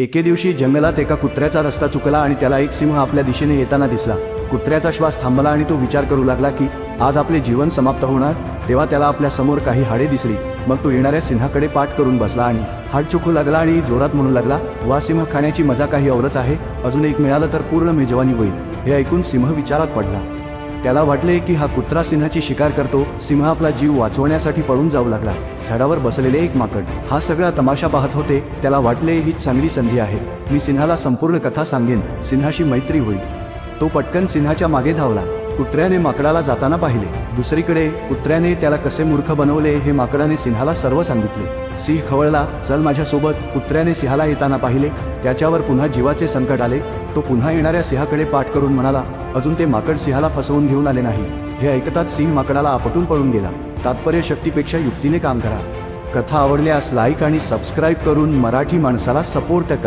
एके दिवशी जंगलात एका कुत्र्याचा रस्ता चुकला आणि त्याला एक सिंह आपल्या दिशेने येताना दिसला. कुत्र्याचा श्वास थांबला आणि तो विचार करू लागला की आज आपले जीवन समाप्त होणार? तेव्हा त्याला आपल्यासमोर काही हाडे दिसली. मग तो येणाऱ्या सिंहाकडे पाठ करून बसला आणि हाड चुकू लागला आणि जोरात म्हणू लागला वा सिंह खाण्याची मजा काही औरच आहे. अजून एक मिळालं तर पूर्ण मेजवानी होईल. हे ऐकून सिंह विचारात पडला. त्याला वाटले की हा कुत्रा सिंहाची शिकार करतो सिंह आपला जीव वाचवण्यासाठी पळून जाऊ लागला. झाडावर बसलेले एक माकड. हा सगळा तमाशा पाहत होते त्याला वाटले ही चांगली संधी आहे. मी सिंहाला संपूर्ण कथा सांगेन सिंहाशी मैत्री होईल. तो पटकन सिंहाच्या मागे धावला. कुत्र्याने माकडाला जाताना पाहिले. दुसरीकडे कुत्र्याने त्याला कसे मूर्ख बनवले हे माकडाने सिंहाला सर्व सांगितले. सिंह खवळला चल माझ्यासोबत. कुत्र्याने सिंहाला येताना पाहिले. त्याच्यावर पुन्हा जीवाचे संकट आले. तो पुन्हा येणाऱ्या सिंहाकडे पाठ करून म्हणाला अजून ते माकड सिंहाला फसवून घेऊन आले नाही. हे ऐकताच सिंह माकडाला आपटून पळून गेला. तात्पर्य शक्तीपेक्षा युक्तीने काम करा. कथा आवडल्यास लाईक आणि सबस्क्राईब करून मराठी माणसाला सपोर्ट करा.